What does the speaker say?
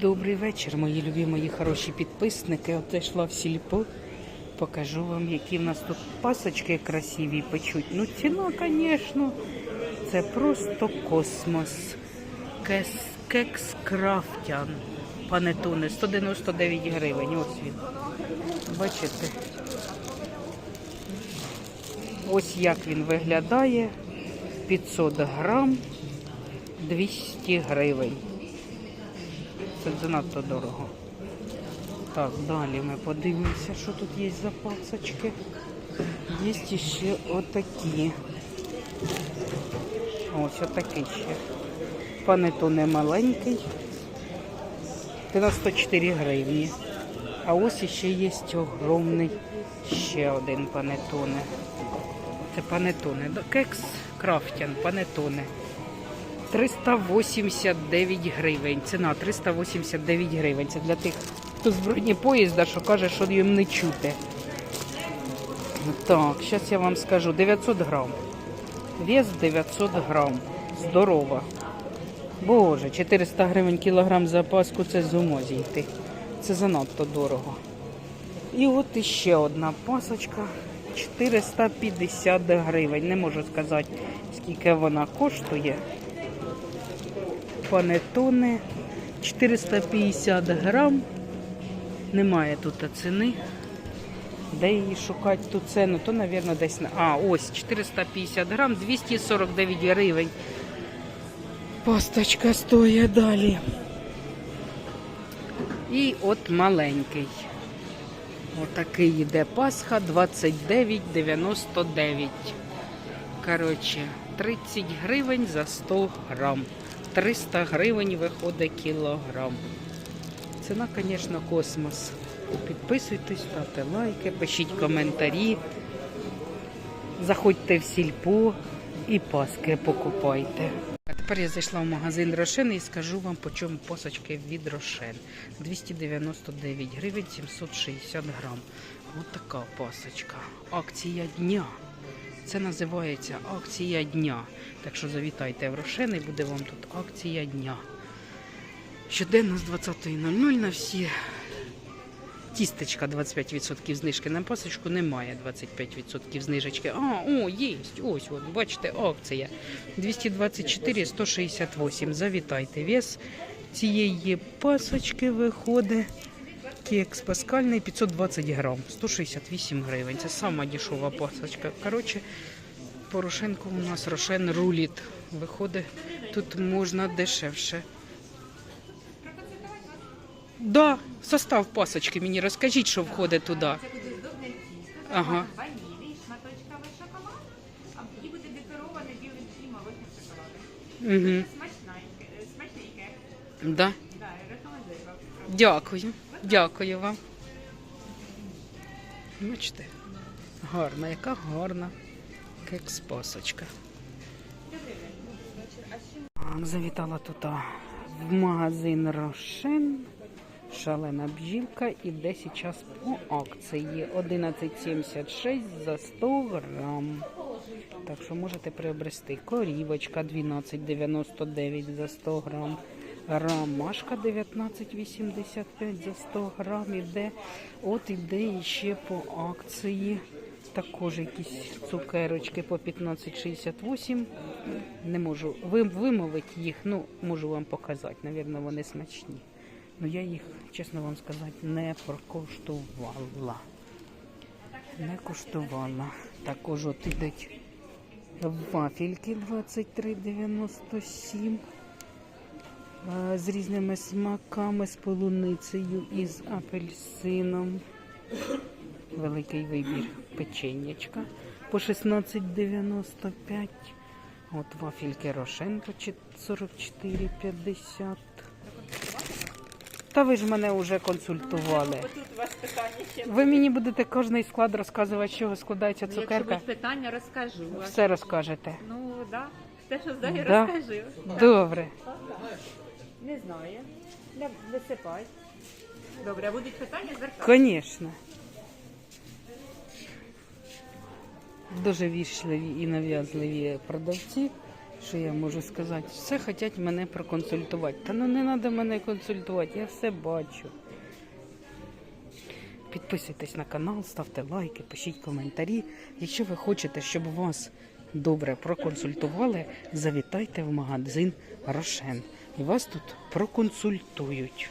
Добрий вечір, мої любі, хороші підписники. От йшла в сільпо. Покажу вам, які в нас тут пасочки красиві печуть. Ну, ціна, звісно, це просто космос. Кес, кекс крафтян. Панетони, 199 гривень. Ось він. Бачите? Ось як він виглядає. 500 грам, 200 гривень. Це занадто дорого. Так, далі ми подивимося, що тут є за пасочки. Є ще отакі. Ось отакий ще. Панетоне маленький. 94 гривні. А ось ще є огромний ще один панетоне. Це панетоне. Кекс крафтян, панетоне. 389 гривень. Ціна 389 гривень. Це для тих, хто з бронепоїзда, що каже, що їм не чути. Так, зараз я вам скажу. 900 грам. Вес 900 грам. Здорова. Боже, 400 гривень кілограм за паску це з ума зійти. Це занадто дорого. І от іще одна пасочка. 450 гривень. Не можу сказати, скільки вона коштує. Панетони 450 грам. Немає тут ціни. Де її шукати ту ціну? То, мабуть, десь. А, ось 450 грам, 249 гривень. Пасточка стоїть далі. І от маленький. Отакий йде Пасха 29,99. Коротше, 30 гривень за 100 грам. 300 гривень виходить кілограм. Ціна, звісно, космос. Підписуйтесь, ставте лайки, пишіть коментарі. Заходьте в сільпо і паски покупайте. А тепер я зайшла в магазин Рошен і скажу вам, по чому посочки від Рошен. 299 гривень 760 грам. Ось така пасочка. Акція дня. Це називається акція дня. Так що завітайте в Рошен і буде вам тут акція дня. Щоденно з 20.00 на всі тістечка 25% знижки. На пасочку немає 25% знижечки. А, о, є. Ось, от, бачите, акція. 224 168. Завітайте. Вес цієї пасочки виходить. Кекс паскальний 520 грам, 168 гривень. Це сама дешева пасочка. Коротше, Порошенко у нас Рошен руліт. Виходить, тут можна дешевше. Да, состав пасочки мені розкажіть, що входить туди. Ага. ванілі, шматочками шоколад, а і буде декороване білим і молочним шоколадом. Угу. Смачненьке, е, смачненьке. Да. Да, рекомендую вам. Дякую. Дякую вам. Бачите, гарна, яка гарна кекс-пасочка. Завітала тут в магазин Рошен. Шалена бжілка іде зараз по акції 11,76 за 100 грам. Так що можете приобрести корівочка 12,99 за 100 грам. Ромашка 19,85 за 100 грам іде. От іде ще по акції. Також якісь цукерочки по 15,68. Не можу вимовити їх, ну можу вам показати. Навірно, вони смачні. Ну я їх, чесно вам сказати, не прокуштувала. Не куштувала. Також от ідуть вафельки 23,97 е, з різними смаками, з полуницею і з апельсином. Великий вибір печенячка по 16,95. От вафельки Рошен по 44,50. Та ви ж мене вже консультували. Ви мені будете кожний склад розказувати, з чого складається Якщо цукерка. будуть питання, розкажу. Все розкажете. Ну, да. Те, що знаю, Да. розкажу. Добре. Не знаю. Не висипай. Добре, а будуть питання, звертайтеся. Звісно. Дуже вічливі і нав'язливі продавці. Що я можу сказати? Все хочуть мене проконсультувати. Та ну не треба мене консультувати, я все бачу. Підписуйтесь на канал, ставте лайки, пишіть коментарі. Якщо ви хочете, щоб вас добре проконсультували, завітайте в магазин Рошен. І вас тут проконсультують.